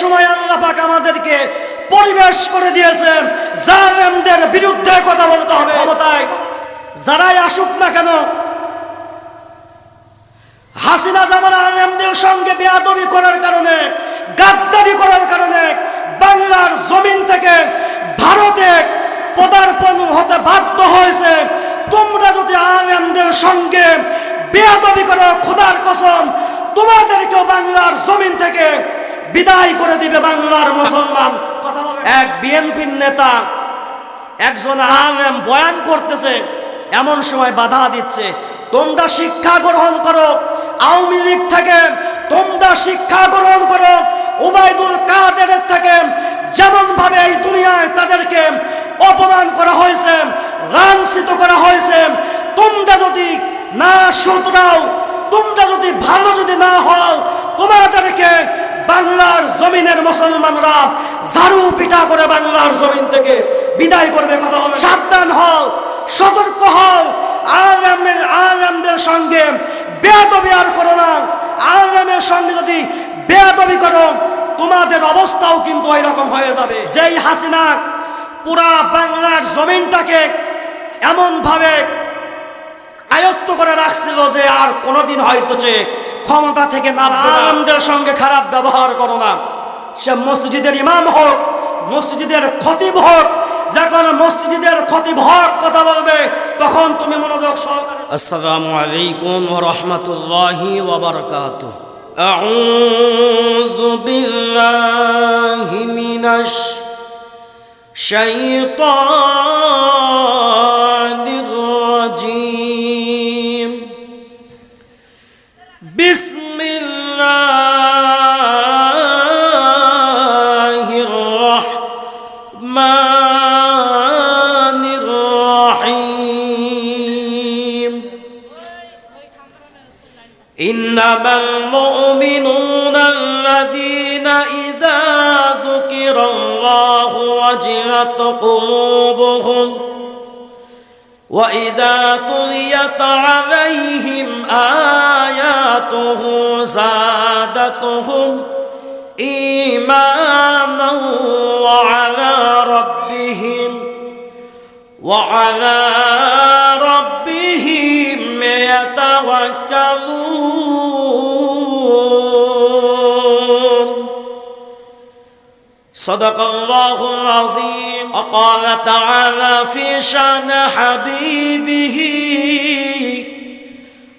সময় আল্লাহ পাক আমাদেরকে পরিবেশ করে দিয়েছে। জালেমদের বিরুদ্ধে কথা বলতে হবে। ক্ষমতায় যারাই আসুক না কেন, হাসিনা জামান আলেমদের সঙ্গে বেয়াদবি করার কারণে, গাদ্দারি করার কারণে বাংলার জমিন থেকে ভারতে পদার্পণ হতে বাধ্য হয়েছে। তোমরা যদি আলেমদের সঙ্গে বেয়াদবি করো, খোদার কসম, তোমাদেরকেও বাংলার জমিন থেকে বিদায় করে দিবে বাংলার মুসলমান। এক বিএনপির নেতা একজন আলেম বয়ান করতেছে, এমন সময় বাধা দিচ্ছে, তোমরা শিক্ষা গ্রহণ করো, আওয়ামী লীগ থেকে তোমরা শিক্ষা গ্রহণ করো উবাইদুল কাদের থেকে যেমন ভাবে এই দুনিয়ায় তাদেরকে অপমান করা হয়েছে লাঞ্ছিত করা হয়েছে, তোমরা যদি না শুধরাও, তোমরা যদি ভালো যদি না হও, তোমাদেরকে বাংলার জমিনের মুসলমানরা ঝাড়ু পিটা করে বাংলার জমিন থেকে বিদায় করবে, কথা বলে। সাবধান হও, সতর্ক হও। আলেমের আলেমদের সঙ্গে বেয়াদবি আর করো না। আলেমের সঙ্গে যদি বেয়াদবি করো, তোমাদের অবস্থাও কিন্তু ওই রকম হয়ে যাবে। যেই হাসিনা পুরা বাংলার জমিনটাকে এমনভাবে আয়ত্ত করে রাখছিল যে আর কোনোদিন হয়তো যে ক্ষমতা থেকে না আলমদের সঙ্গে খারাপ ব্যবহার করো না। সে মসজিদের ইমাম হোক মসজিদের খতিব হোক যখন মসজিদের খতিব হক কথা বলবে তখন তুমি মনোযোগ সহকারে আসসালামু আলাইকুম ওয়া রাহমাতুল্লাহি ওয়া বারাকাতুহু। আউযু বিল্লাহি মিনাশ শাইতানির إنما المؤمنون الذين إذا ذكر الله وجلت قلوبهم وإذا تليت عليهم آياته زادتهم إيمانا وعلى ربهم وعلى ربهم يتوكلون صدق الله العظيم وقال تعالى في شان حبيبه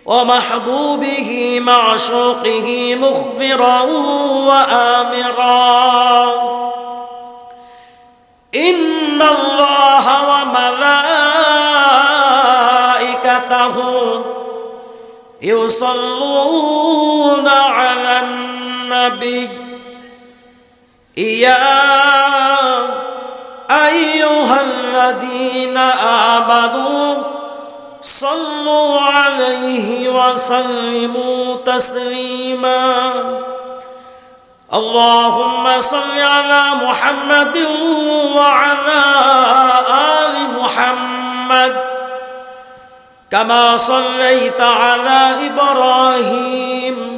ومحبوبه معشوقه مخبرا وآمرا إن الله وملائكته يصلون على النبي يا أيها الذين آمنوا صلوا عليه وسلموا تسليما اللهم صل على محمد وعلى آل محمد كما صليت على إبراهيم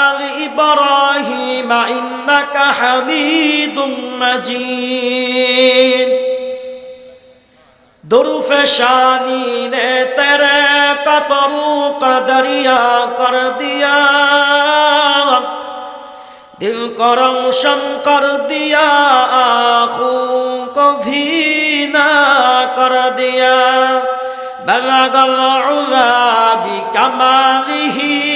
آل إبراهيم إنك حميد مجيد درف شانی نے تیرے قطروں کا دریا کر دیا دل کو روشن کر دیا آنکھوں کو بھینا کر دیا بلغ العلا بکمالہی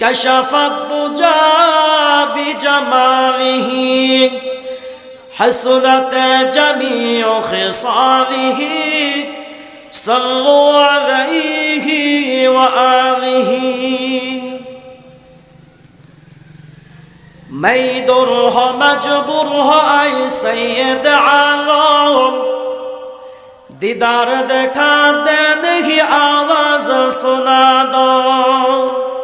كشف الضجى بجماله حسنت جميع خصاله صلوا عليه وآله. ميدر مجبر أي سيد عالم. دیدار دکھا دین ہی آواز سنا دو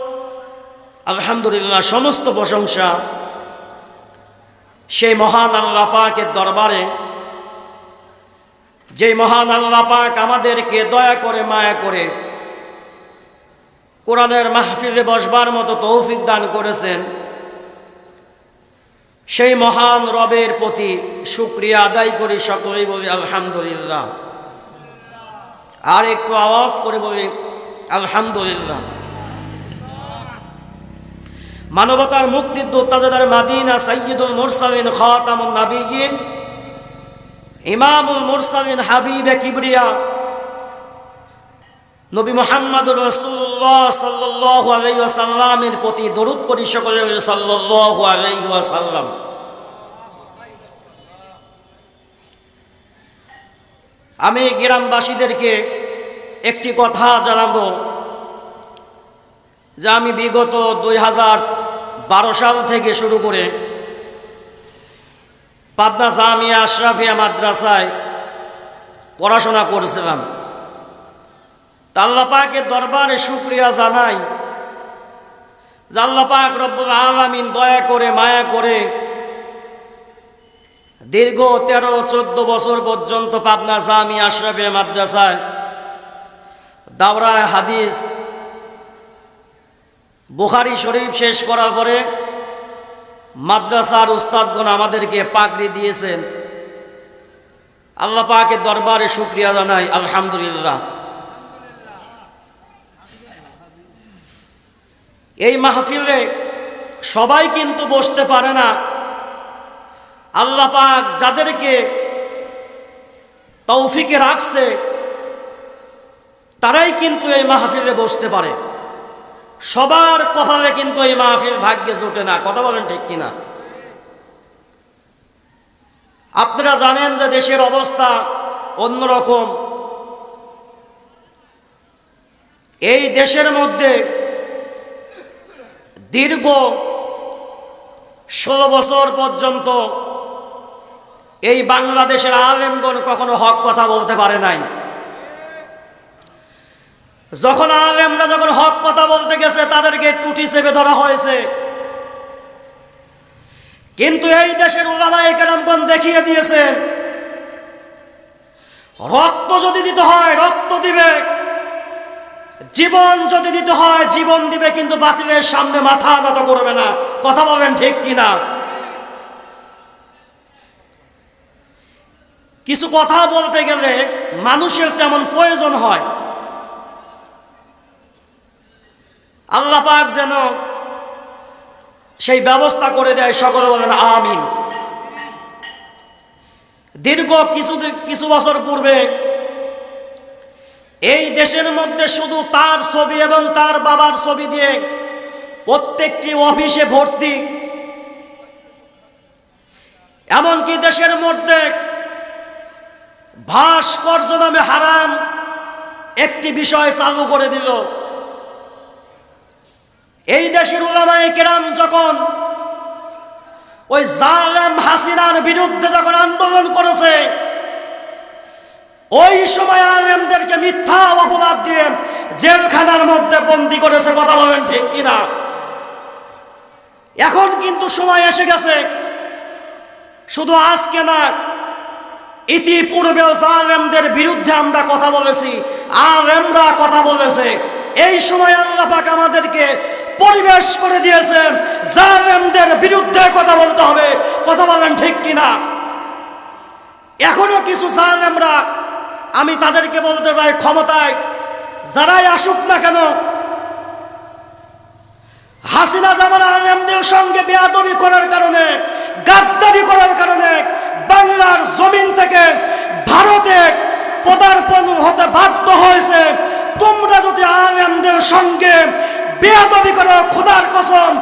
আলহামদুলিল্লাহ, সমস্ত প্রশংসা সেই মহান আল্লাহ পাকের দরবারে। যে মহান আল্লাহ পাক আমাদেরকে দয়া করে, মায়া করে কোরআনের মাহফিলে বসবার মতো তৌফিক দান করেছেন, সেই মহান রবের প্রতি শুক্রিয়া আদায় করি সকলেই বলি আলহামদুলিল্লাহ। আর একটু আওয়াজ করে বলি আলহামদুলিল্লাহ। মানবতার মুক্তির দোতাজাদার মাদিনা সৈয়দুল মুরসালিন খাতামুন নাবিয়িন ইমামুল মুরসালিন হাবিবে কিবরিয়া, নবী মোহাম্মদুর রসুল্লাহ সাল্লাহ আলাইসাল্লামের প্রতি দরুদ পরি সকলে সাল্লাহ আলাইসাল্লাম আমি গ্রামবাসীদেরকে একটি কথা জানাব, যে আমি বিগত দুই হাজার বারো সাল থেকে শুরু করে পাবনা জামিয়া আশরাফিয়া মাদ্রাসায় পড়াশোনা করছিলাম। তাল্লাপাকের দরবারে শুক্রিয়া জানাই জাল্লাপাক রব্বুল আলামিন দয়া করে, মায়া করে দীর্ঘ তেরো, চোদ্দ বছর পর্যন্ত পাবনা জামি আশরাফিয়া মাদ্রাসায় দাওরায় হাদিস বুখারি শরীফ শেষ করার পরে মাদ্রাসার উস্তাদগণ আমাদেরকে পাকড়ি দিয়েছেন। আল্লাহ পাকের দরবারে শুক্রিয়া জানাই, আলহামদুলিল্লাহ। এই মাহফিলে সবাই কিন্তু বসতে পারে না। আল্লাহ পাক যাদেরকে তৌফিকে রাখছে, তারাই কিন্তু এই মাহফিলে বসতে পারে। সবার কপালে কিন্তু এই মাহফিল ভাগ্যে জোটে না। কথা বলেন ঠিক কিনা? আপনারা জানেন যে দেশের অবস্থা অন্যরকম। এই দেশের মধ্যে দীর্ঘ ষোলো বছর পর্যন্ত এই বাংলাদেশের আলেমগণ কখনো হক কথা বলতে পারে নাই। যখন আলেমরা যখন হক কথা বলতে গেছে, তাদেরকে টুটি চেপে ধরা হয়েছে। কিন্তু এই দেশের ওলামায় কেরামগণ দেখিয়ে দিয়েছেন, রক্ত যদি দিতে হয়, রক্ত দিবে। জীবন যদি দিতে হয়, জীবন দিবে, কিন্তু বাতিলের সামনে মাথা নত করবে না। কথা বলেন ঠিক কিনা? কিছু কথা বলতে গেলে মানুষের তেমন প্রয়োজন হয়। আল্লাহ পাক যেন সেই ব্যবস্থা করে দেয় সকল বলেন, আমিন। দীর্ঘ কিছু কিছু বছর পূর্বে এই দেশের মধ্যে শুধু তার ছবি এবং তার বাবার ছবি দিয়ে প্রত্যেকটি অফিসে ভর্তি। এমনকি দেশের মধ্যে ভাস্কর্য নামে হারাম একটি বিষয় চালু করে দিল। এই দেশের উলামায়ে কেরাম যখন ওই জালেম হাসিনার বিরুদ্ধে যখন আন্দোলন করেছে, ওই সময় আলেমদেরকে মিথ্যা অপবাদ দিয়ে জেলখানার মধ্যে বন্দি করেছে, কথা বলেন ঠিক কিনা? এখন কিন্তু সময় এসে গেছে। শুধু আজকে না, ইতিপূর্বেও জালেমদের বিরুদ্ধে আমরা কথা বলেছি, আলেমরা কথা বলেছে। এই সময় আল্লাহ পাক আমাদেরকে পরিবেশ করে দিয়েছে। জালেমদের বিরুদ্ধে কথা বলতে হবে। কথা বলেন ঠিক কিনা? এখনও কিছু জালেমরা, আমি তাদেরকে বলতে চাই ক্ষমতায়, যারাই আসুক না কেন, হাসিনা জামান আলেমদের সঙ্গে বেয়াদবি করার কারণে, গাদ্দারি করার কারণে বাংলার জমিন থেকে ভারতে পদার্পণ হতে বাধ্য হয়েছে। তোমরা যদি আলেমদের সঙ্গে বেয়াদবি করো খোদার কসম,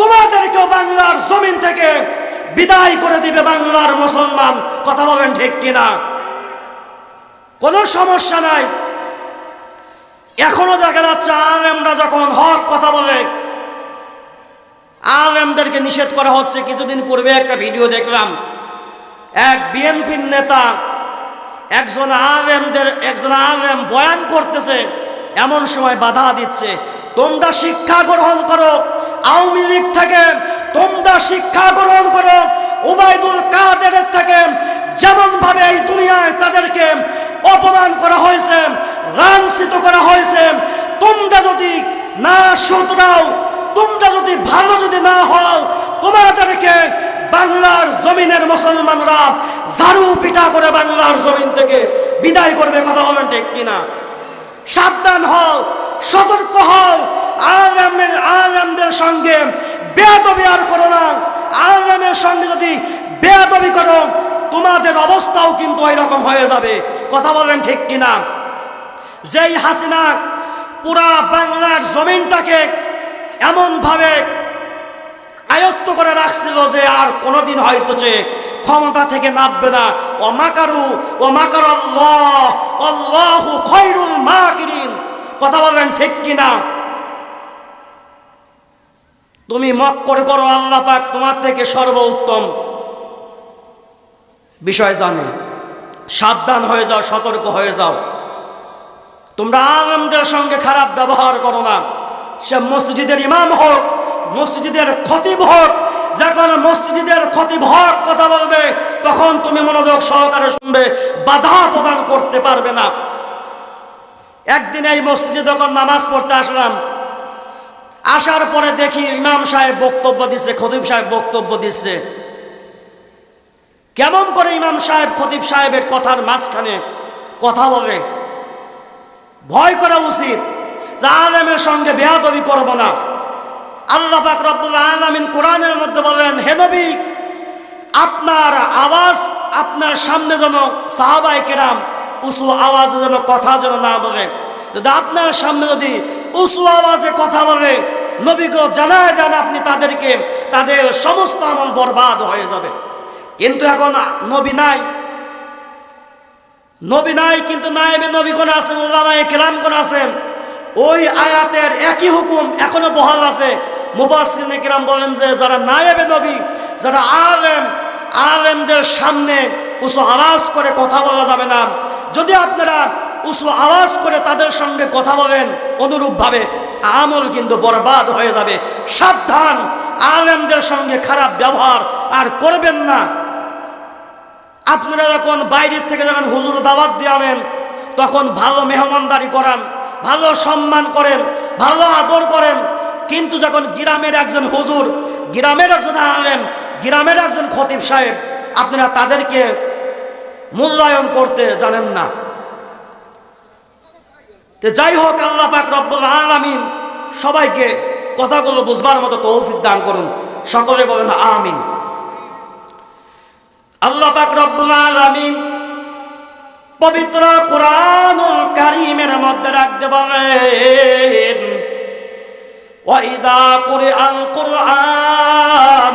তোমাদেরকেও বাংলার জমিন থেকে বিদায় করে দিবে বাংলার মুসলমান। কথা বলেন ঠিক কিনা? কোনো সমস্যা নাই। এখনও দেখা যাচ্ছে আলেমরা যখন হক কথা বলে, আলেমদেরকে নিষেধ করা হচ্ছে। কিছুদিন পূর্বে একটা ভিডিও দেখলাম। এক বিএনপির নেতা একজন আলেমদের, একজন আলেম বয়ান করতেছে, এমন সময় বাধা দিচ্ছে। তোমরা শিক্ষা গ্রহণ করো। আওয়ামী লীগ থেকে তোমরা শিক্ষা গ্রহণ করো। উবাইদুল কাদের থেকে যেমন ভাবে এই দুনিয়ায় তাদেরকে অপমান করা হয়েছে লাঞ্ছিত করা হয়েছে, তোমরা যদি না শুধরাও, তোমরা যদি ভালো যদি না হও, তোমাদেরকে বাংলার জমিনের মুসলমানরা ঝাড়ু পিটা করে বাংলার জমিন থেকে বিদায় করবে, কথা বলেন ঠিক কিনা? সাবধান হও সতর্ক হও। আলেমের আলেমদের সঙ্গে বেয়াদবি আর করো না। আলেমের সঙ্গে যদি বেয়াদবি করো, তোমাদের অবস্থাও কিন্তু রকম হয়ে যাবে। কথা বলেন ঠিক কিনা? যেই হাসিনা পুরা বাংলার জমিনটাকে এমনভাবে আয়ত্ত করে রাখছিল যে আর কোনোদিন হয়তো যে ক্ষমতা থেকে নামবে না। ও মাকারু ও মাকার আল্লাহ আল্লাহু খৈরুল মাকিরিন। কথা বলবেন ঠিক কিনা? তুমি মক করে করো, আল্লাহ পাক তোমার থেকে সর্বোত্তম। বিষয় জানে। সাবধান হয়ে যাও, সতর্ক হয়ে যাও। তোমরা আলমদের সঙ্গে খারাপ ব্যবহার করো না। সে মসজিদের ইমাম হোক, মসজিদের খতিব হোক যখন মসজিদের খতিব হক, কথা বলবে, তখন তুমি মনোযোগ সহকারে শুনবে, বাধা প্রদান করতে পারবে না। একদিন এই মসজিদে যখন নামাজ পড়তে আসলাম, আসার পরে দেখি ইমাম সাহেব বক্তব্য দিচ্ছে, খতিব সাহেব বক্তব্য দিচ্ছে। কেমন করে ইমাম সাহেব, খতিব সাহেবের কথার মাঝখানে কথা বলে? ভয় করা উচিত, যে আলেমের সঙ্গে বেয়াদবি করব না। আল্লাহ পাক রব্বুল আলামিন কোরআনের মধ্যে বলেন, হে নবী, আপনার আওয়াজ আপনার সামনে যেন সাহাবাই কেরাম উঁচু আওয়াজে যেন কথা যেন না বলে। যদি আপনার সামনে যদি উঁচু আওয়াজে কথা বলে নবীকে জানায় দেন আপনি তাদেরকে, তাদের সমস্ত আমল বরবাদ হয়ে যাবে। কিন্তু এখন নবী নাই। নবী নাই, কিন্তু নায়েবে কোন আছেন কেরাম কোন আছেন। ওই আয়াতের একই হুকুম এখনও বহাল আছে। মুবাসরিনে কেরাম বলেন যে, যারা নায়েবে নবী, যারা আলেম, আলেমদের সামনে উঁচু আওয়াজ করে কথা বলা যাবে না। যদি আপনারা উঁচু আওয়াজ করে তাদের সঙ্গে কথা বলেন, অনুরূপভাবে আমল কিন্তু বরবাদ হয়ে যাবে। সাবধান, আলেমদের সঙ্গে খারাপ ব্যবহার আর করবেন না। আপনারা যখন বাইরের থেকে যখন হুজুর দাওয়াত দিয়ে আনেন, তখন ভালো মেহমানদারি করান, ভালো সম্মান করেন, ভালো আদর করেন। কিন্তু যখন গ্রামের একজন হুজুর, গ্রামের একজন আলেম, গ্রামের একজন খতিব সাহেব আপনারা তাদেরকে মূল্যায়ন করতে জানেন না। যাই হোক, আল্লাহ পাক রব্বুল আলামিন সবাইকে কথাগুলো বুঝবার মতো তৌফিক দান করুন। সকলে বলেন, আমিন। আল্লাহ পাক রব্বুল আলামিন পবিত্র কোরআনুল কারীমের মধ্যে রাখতে বলেন ওয়াইদা কুরআন কুরআন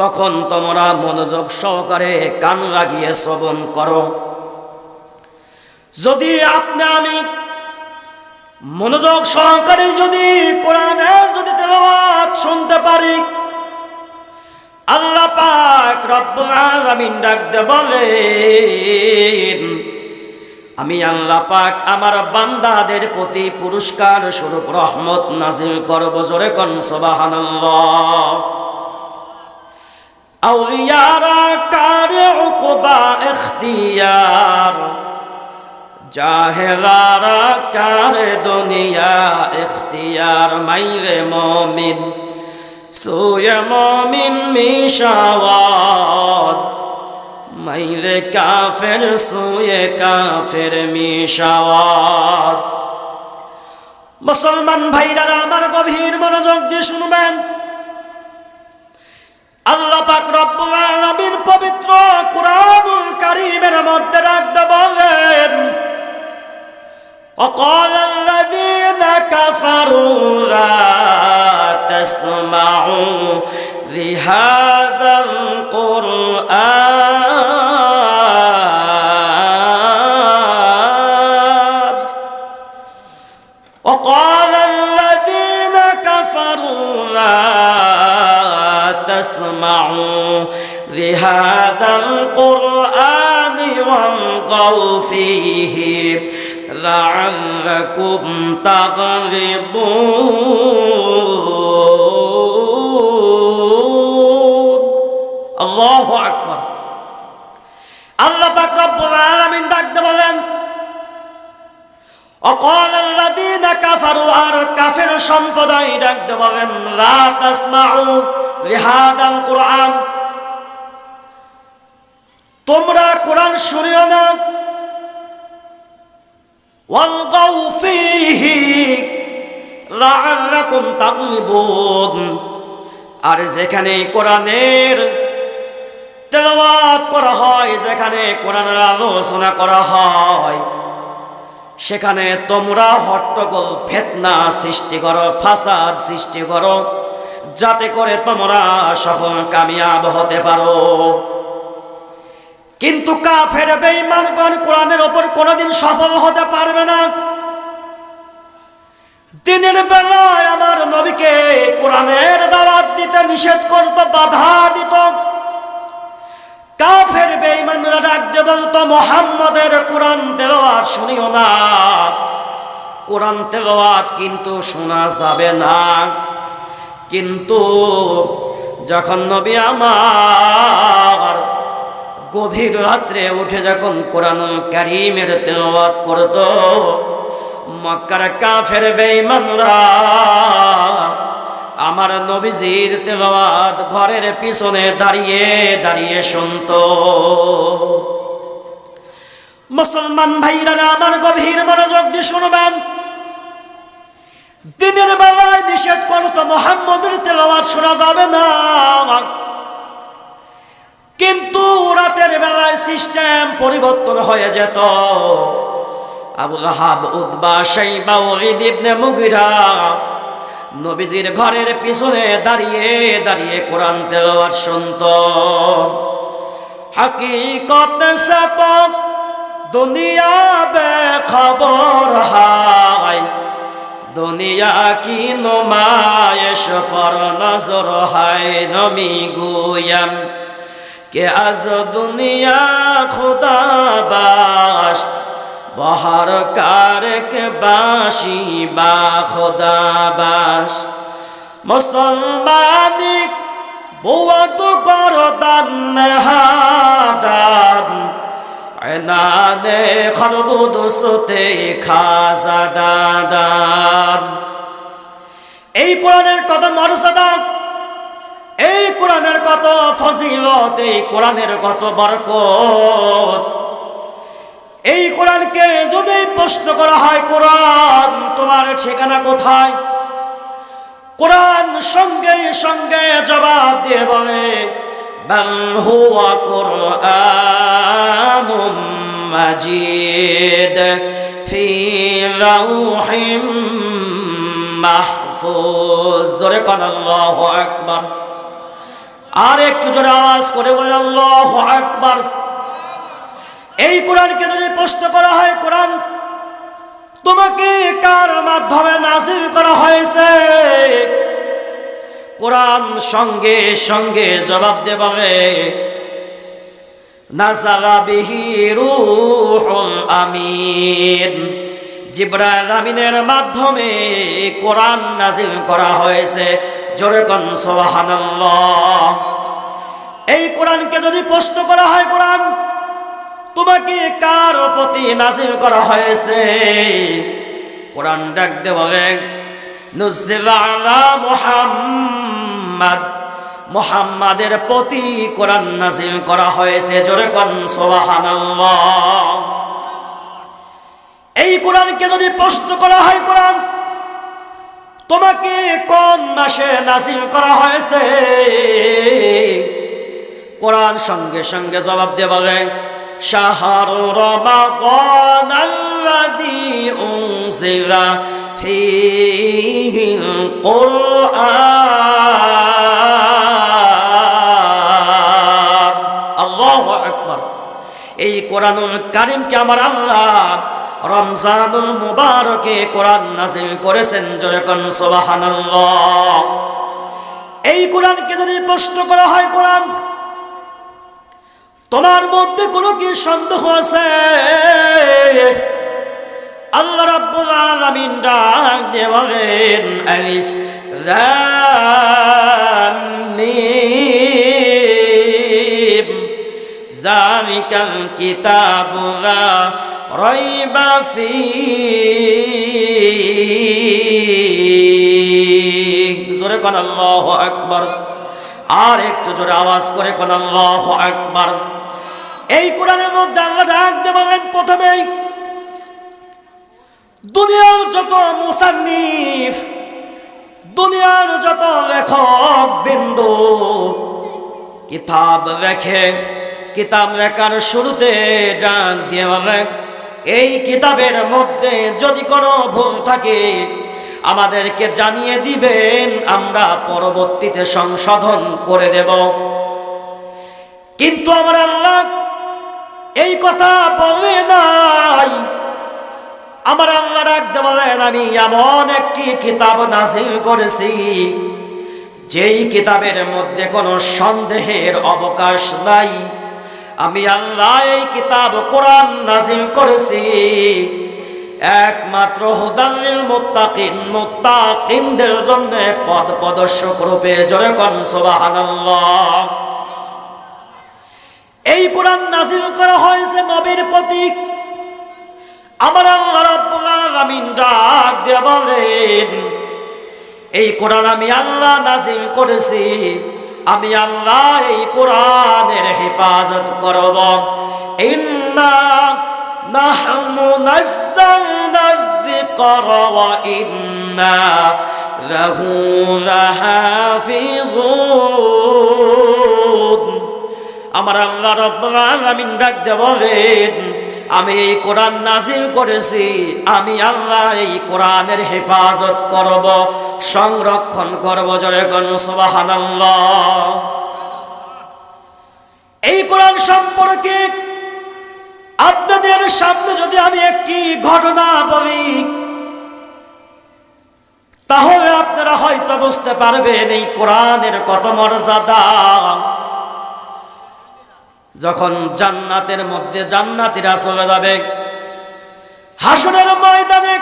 তখন তোমরা মনোযোগ সহকারে কান লাগিয়ে শ্রবণ করো। যদি আপনি আমি মনোযোগ সহকারে যদি কোরআনের যদি তেলাওয়াত শুনতে পারি, আল্লাহ পাক রব্বুল আলামিন ডাকতে বলেন, আমি আল্লাহ পাক আমার বান্দাদের প্রতি পুরস্কার স্বরূপ রহমত নাজিল করব। জোরে কোন, সুবহানাল্লাহ। আউলিয়ারা কারে উকবা ইখতিয়ার? জাহেলারা কারে দুনিয়া ইখতিয়ার? মাইরে মমিন, সুয়ে মমিন মিশাওয়াদ মাইলে কাফের, সুয়ে কাফের মিশাওয়াদ মুসলমান ভাইরা আমার গভীর মনোযোগ দিয়ে শুনবেন। আল্লাহ পাক রব্বুল আলামিন পবিত্র কুরআনুল কারীমের মধ্যে রাখতে বলেন وقال الذين كفروا لا تسمعوا لهذا القرآن কুরআন তোমরা কোরআন শুনিও না। আর যেখানে কোরআনের তেলাওয়াত করা হয়, যেখানে কোরআনের আলোচনা করা হয় সেখানে তোমরা হট্টগোল, ফেতনা সৃষ্টি করো, ফাসাদ সৃষ্টি করো, যাতে করে তোমরা সফল কামিয়াব হতে পারো। কিন্তু কাফের বেঈমানগণ কোরআনের ওপর কোনোদিন সফল হতে পারবে না। দিনের বেলায় আমার নবীকে কোরআনের দাওয়াত দিতে নিষেধ করত, বাধা দিত। কাফের বেঈমানরা ডাক দে বলতো মোহাম্মদের কোরআন তেলাওয়াত শুনিও না। কোরআন তেলাওয়াত কিন্তু শোনা যাবে না। কিন্তু যখন নবী আমার গভীর রাত্রে উঠে যখন কোরআনুল কারিমের তেলাওয়াত করত, মক্কার কাফের বেঈমানরা আমার নবীজির তেলাওয়াত ঘরের পিছনে দাঁড়িয়ে দাঁড়িয়ে শুনত। মুসলমান ভাইরা আমার গভীর মনোযোগ দিয়ে শুনবেন। দিনের বেলায় নিষেধ করত মোহাম্মদের তেলাওয়াত শোনা যাবে না কিন্তু রাতের বেলায় সিস্টেম পরিবর্তন হয়ে যেত। আবুল হাব উদ্বা সাইবা ওলিদ ইবনে মুগিরা নবীজির ঘরের পিছনে দাঁড়িয়ে দাঁড়িয়ে কোরআন তেলাওয়াত শুনত। হাকিকত সে তো দুনিয়া বে খবর হায়। দুনিয়া কি নমায়েশ পর নজর হায় নমি গুয়াম। কে আজ দুনিয়া খুদা বাস্ত বহর কারক বাসি বা খোদা বাস। মুসলমানিক বুয়া তো কর দান হাদান। এনানে খরবুদ সুতে খাজা দাদান। এই কোরআনের কত মর্যাদা, এই কোরআনের কত ফজিলত, এই কোরআনের কত বরকত। এই কোরআনকে যদি প্রশ্ন করা হয়, কোরআন তোমার ঠিকানা কোথায়? কোরআন সঙ্গে সঙ্গে জবাব দিয়ে বলে মাজিদ জোরে কোন, আল্লাহু আর একটু জোরে আওয়াজ করে বলে, আল্লাহু আকবার। এই কোরআনকে যদি প্রশ্ন করা হয়, কোরআন তোমাকে কার মাধ্যমে নাজিল করা হয়েছে? কোরআন সঙ্গে সঙ্গে জবাব দেবে আমিন। জিব্রাইল আমিনের মাধ্যমে কোরআন নাজিল করা হয়েছে। জোরে কন এই কোরআনকে যদি প্রশ্ন করা হয়, কোরআন তোমাকে কার প্রতি নাজিল করা হয়েছে? কোরআন ডাকতে বলে মুহাম্মাদ। মুহাম্মাদের প্রতি কোরআন নাজিল করা হয়েছে, জোরে কন, সুবহানাল্লাহ। এই কোরআনকে যদি প্রশ্ন করা হয়, কোরআন, তোমাকে কোন মাসে নাজিল করা হয়েছে? কোরআন সঙ্গে সঙ্গে জবাব দিয়ে বলে শাহর রমাদান আল্লাযী উনজিলা فيه القرآن الله أكبر এই কোরআনুল কারিমকে আমার আল্লাহ রমজানুল মুবারকে কোরআন নাজিল করেছেন যেরকম সুবহানাল্লাহ এই কোরআনকে যদি প্রশ্ন করা হয় কোরআন তোমার মধ্যে কোনো কি সন্দেহ আছে? আল্লাহ রাব্বুল আলামিন ডাক দিয়ে বলেন, আলিফ লাম মিম, যালিকাল কিতাবু লা রাইবা ফীহি। জোরে কোন আল্লাহু আকবার। আর একটু জোরে আওয়াজ করে কোন আল্লাহু আকবার। এই কোরআনের মধ্যে আল্লাহ ডাক দিয়ে বলেন, প্রথমেই দুনিয়ার যত মুসান্নিফ, দুনিয়ার যত লেখক বিন্দু কিতাব লেখে কিতাব লেখার শুরুতে ডাক দিয়ে বলেন, এই কিতাবের মধ্যে যদি কোনো ভুল থাকে, আমাদেরকে জানিয়ে দিবেন, আমরা পরবর্তীতে সংশোধন করে দেব। কিন্তু আমার আল্লাহ এই কথা বলে নাই। আমার আল্লাহ ডাকতে বলেন, আমি এমন একটি কিতাব নাজিল করেছি, যেই কিতাবের মধ্যে কোনো সন্দেহের অবকাশ নাই। আমি আল্লাহ এই কিতাব কোরআন নাজিল করেছি। একমাত্র হুদাল্লিল মুত্তাকিন, মুত্তাকিনদের জন্য পদ প্রদর্শক রূপে জোরে কন, সুবহানাল্লাহ। এই কোরআন নাজিল করা হয়েছে নবীর প্রতীক। আমার আলামিন ডাক দিয়ে বলেন, এই কোরআন আমি আল্লাহ নাজিল করেছি। আমি আল্লাহ এই কোরআনের হেফাজত করব। ইন্না নাহনু নাযালনা যিকরা ওয়া ইন্না লাহু লাহাফিজুন। আমার আল্লাহ আলামিন ডাক বলেন, আমি এই কোরআন নাজিল করেছি, আমি আল্লাহ এই কোরআনের হেফাজত করব, সংরক্ষণ করব জরে সুবহানাল্লাহ। এই কোরআন সম্পর্কে আপনাদের সামনে যদি আমি একটি ঘটনা বলি, তাহলে আপনারা হয়তো বুঝতে পারবেন এই কোরআনের কত মর্যাদা। যখন জান্নাতের মধ্যে জান্নাতিরা চলে যাবে হাসনের ময়দানে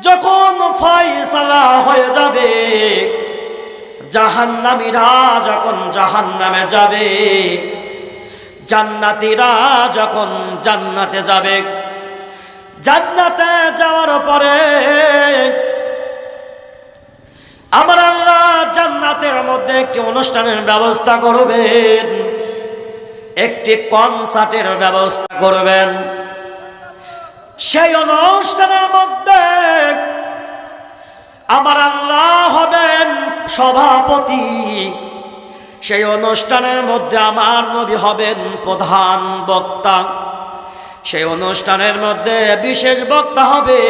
যখন ফয়সালা হয়ে যাবে জাহান্নামীরা যখন জাহান্নামে যাবে, জান্নাতিরা যখন জান্নাতে যাবে, জান্নাতে যাওয়ার পরে আমার আল্লাহ জান্নাতের মধ্যে একটি অনুষ্ঠানের ব্যবস্থা করবেন। একটি কনসার্টের ব্যবস্থা করবেন। সেই অনুষ্ঠানের মধ্যে আমার আল্লাহ হবেন সভাপতি। সেই অনুষ্ঠানের মধ্যে আমার নবী হবেন প্রধান বক্তা। সেই অনুষ্ঠানের মধ্যে বিশেষ বক্তা হবে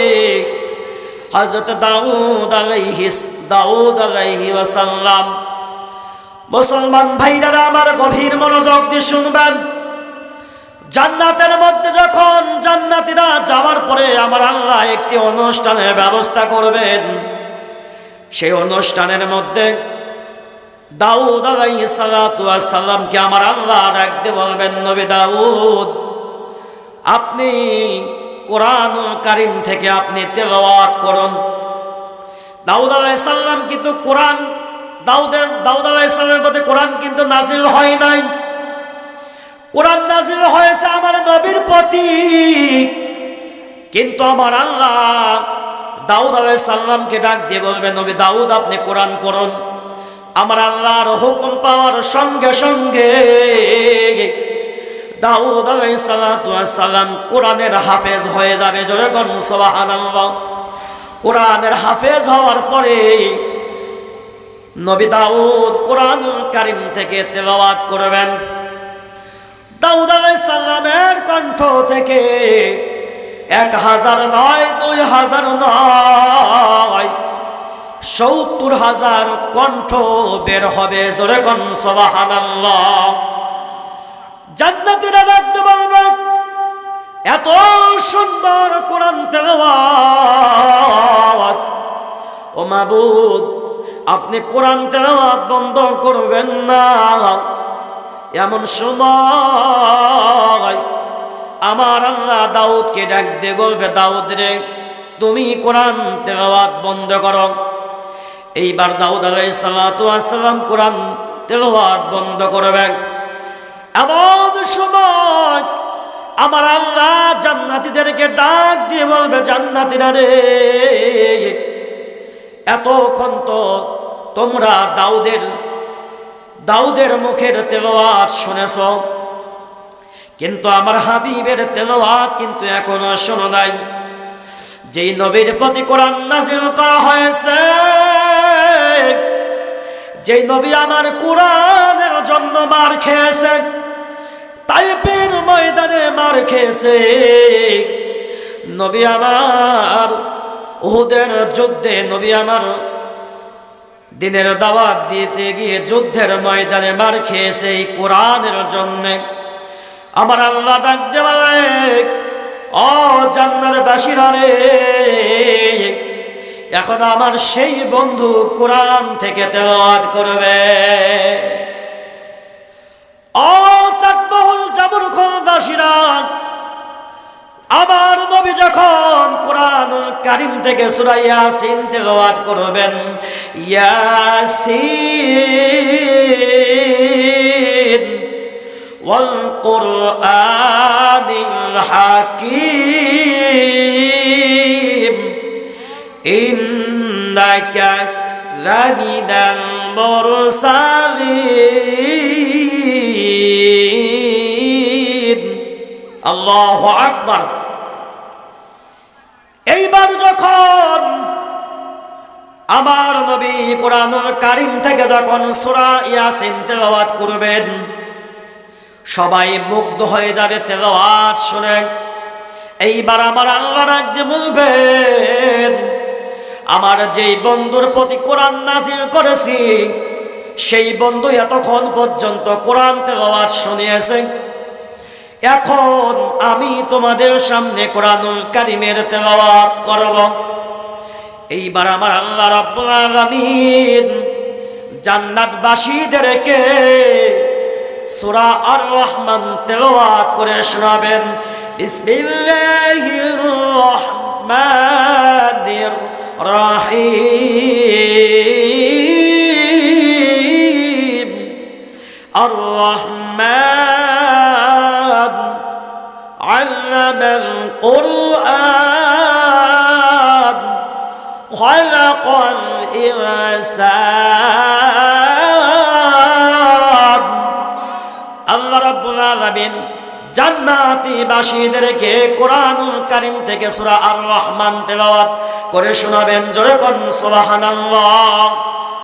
হজরত দাউদ আলাইহিস, দাউদ আলাইহি ওয়াসাল্লাম। মুসলমান ভাইরা আমার গভীর মনোযোগ দিয়ে শুনবেন। জান্নাতের মধ্যে যখন জান্নাতীরা যাওয়ার পরে আমার আল্লাহ একটি অনুষ্ঠানের ব্যবস্থা করবেন। সেই অনুষ্ঠানের মধ্যে দাউদ সালামকে আমার আল্লাহ ডাকতে বলবেন, নবী দাউদ, আপনি কোরআন কারিম থেকে আপনি তেলাওয়াত করুন। দাউদ আলাইসাল্লাম কিন্তু কোরআন দাউদের দাউদ আলাইসাল্লামের মধ্যে কোরআন কিন্তু নাজিল হয় নাই। কোরআন নাজিল হয়েছে আমার নবীর প্রতি। কিন্তু আমার আল্লাহ দাউদ আলাইসাল্লামকে ডাক দিয়ে বলবে, নবী দাউদ, আপনি কোরআন পড়ুন। আমার আল্লাহর হুকুম পাওয়ার সঙ্গে সঙ্গে দাউদ আলাইসাল্লাম কোরআনের হাফেজ হয়ে যাবে। জোরে গণ সুবহানাল্লাহ। কোরআনের হাফেজ হওয়ার পরে নবী দাউদ কোরআন কারিম থেকে তেলাওয়াত করবেন। দাউদ আলাইসাল্লামের কণ্ঠ থেকে এক হাজার নয়, দুই হাজার নয়, সত্তর হাজার কণ্ঠ বের হবে জোরে কন রাখতে পারবে এত সুন্দর কোরআন তেলাওয়াত। ও মাবুদ আপনি কোরআন তেলাওয়াত বন্ধ করবেন না। এমন সময় আমার আল্লাহ দাউদকে ডাক দিয়ে বলবে, দাউদ রে, তুমি কোরআন তেলাওয়াত বন্ধ করো। এইবার দাউদ আলাই সালাম কোরআন তেলাওয়াত বন্ধ করবেন এমন সময় আমার আল্লাহ জান্নাতীদেরকে ডাক দিয়ে বলবে, জান্নাতীরা রে এতক্ষণ তো তোমরা দাউদের দাউদের মুখের তেলোয়াত শুনেছ। কিন্তু আমার হাবিবের তেলোয়াত কিন্তু এখনও শোনো নাই। যেই নবীর প্রতি কোরআন নাজিল করা হয়েছে, যেই নবী আমার কোরআনের জন্য মার খেয়েছে, তাইপের ময়দানে মার খেয়েছে। নবী আমার উহুদের যুদ্ধে নবী আমার দিনের দাওয়াত দিতে গিয়ে যুদ্ধের ময়দানে মার খেয়েছে এই কোরআনের জন্যে। আমার আল্লাহ ডাক দেওয়ালে ও রে, এখন আমার সেই বন্ধু কোরআন থেকে তেলাওয়াত করবে। ও চাটমহল জামুর দাসীরা আবার নবী যখন কোরআনুল কারিম থেকে সূরা ইয়াসিন তেলাওয়াত করবেন হাকিম ওয়াল কোরআনিল হাকীম আল্লাহ আকবার। এইবার যখন আমার নবী কোরআন কারিম থেকে যখন সুরা ইয়াসিন তেলাওয়াত করবেন, সবাই মুগ্ধ হয়ে যাবে তেলাওয়াত শুনে। এইবার আমার আল্লাহ রাজ্যে বলবেন, আমার যেই বন্ধুর প্রতি কোরআন নাজির করেছি, সেই বন্ধু এতক্ষণ পর্যন্ত কোরআন তেলাওয়াত শুনিয়েছে। এখন আমি তোমাদের সামনে কোরআনুল কারিমের তেলাওয়াত করব। এইবার আমার আল্লাহ রাব্বুল আলামিন জান্নাতবাসীদেরকে সূরা আর রহমান তেলাওয়াত করে শোনাবেন। বিসমিল্লাহির রহমানির রহিম। আর রহমান القرآن خلق الإنسان আল্লাহ রাব্বুল আলামিন জান্নাতি বাসীদেরকে কোরআনুল কারীম থেকে সূরা আর রহমান তেলাওয়াত করে শোনাবেন জোরে কোন সুবহানাল্লাহ